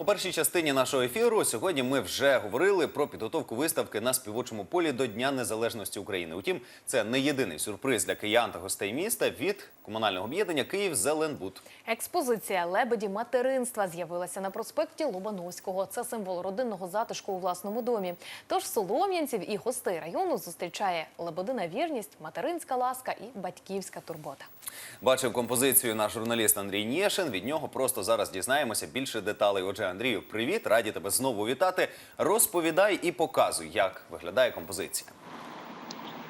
У першій частині нашого ефіру сьогодні ми вже говорили про підготовку виставки на співочому полі до Дня Незалежності України. Утім, це не єдиний сюрприз для киян та гостей міста від комунального об'єднання Київ Зеленбуд. Експозиція лебеді материнства з'явилася на проспекті Лобановського. Це символ родинного затишку у власному домі. Тож солом'янців і гостей району зустрічає лебедина вірність, материнська ласка і батьківська турбота. Бачив композицію наш журналіст Андрій Нєшин. Від нього просто зараз дізнаємося більше деталей. Отже, Андрію, привіт, раді тебе знову вітати. Розповідай і показуй, як виглядає композиція.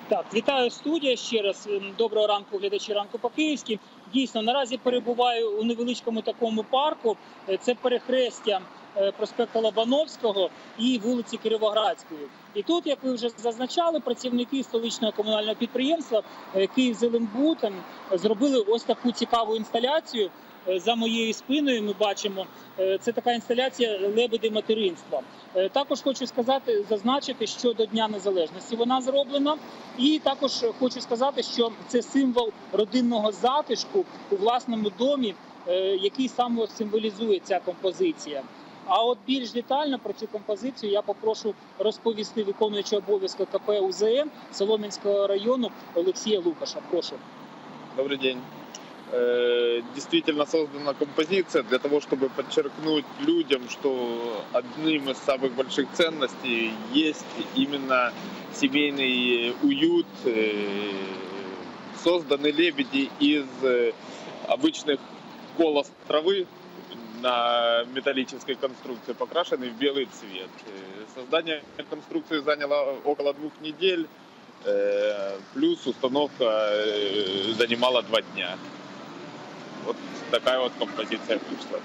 Так, вітаю студія ще раз. Ем, Доброго ранку, глядачі ранку по київськи. Дійсно, наразі перебуваю у невеличкому такому парку. Е, Це перехрестя е, проспекту Лобановського і вулиці Кировоградської. І тут, як ви вже зазначали, працівники столичного комунального підприємства е, «Київзеленбуд» ем, зробили ось таку цікаву інсталяцію. Е, За моєю спиною ми бачимо, е, це така інсталяція лебеди материнства. Е, Також хочу сказати, зазначити, що до Дня Незалежності вона зроблена. І також хочу сказати, що це символ родинного затишку у власному домі, е, який саме символізує ця композиція. А от більш детально про цю композицію я попрошу розповісти виконуючого обов'язки КП УЗН Солом'янського району Олексія Лукаша. Прошу. Добрый день. Э, Действительно создана композиция для того, чтобы подчеркнуть людям, что одним из самых больших ценностей есть именно семейный уют. Э, Созданы лебеди из э, обычных колос травы на металлической конструкции, покрашены в белый цвет. Э, Создание конструкции заняло около двух недель. Э, Плюс установка э, занимала два дня. Вот такая вот композиция вышла.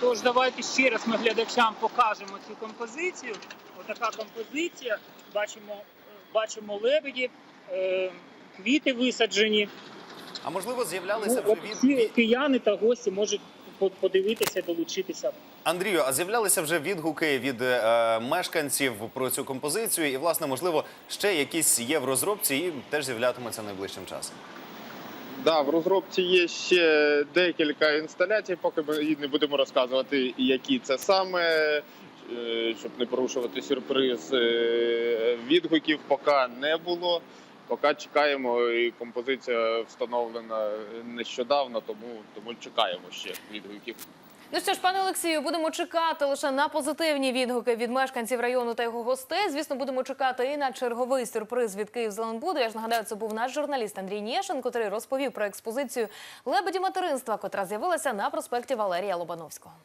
Тож давайте ще раз ми глядачам покажемо цю композицію. Отака композиція. Бачимо, бачимо лебеді, е, квіти висаджені. А можливо, з'являлися Ну, вже от від, всі від... кияни та гості можуть по- подивитися, долучитися. Андрію, а з'являлися вже відгуки від е, мешканців про цю композицію, і власне, можливо, ще якісь є в розробці і теж з'являтимуться найближчим часом. Да, в розробці є ще декілька інсталяцій, поки ми не будемо розказувати, які це саме, е, щоб не порушувати сюрприз. Е, Відгуків поки не було. Поки чекаємо, і композиція встановлена нещодавно, тому, тому чекаємо ще відгуків. Ну що ж, пане Олексію, будемо чекати лише на позитивні відгуки від мешканців району та його гостей. Звісно, будемо чекати і на черговий сюрприз від Київ Зеленбуду. Я ж нагадаю, це був наш журналіст Андрій Нєшин, котрий розповів про експозицію лебеді материнства, котра з'явилася на проспекті Валерія Лобановського.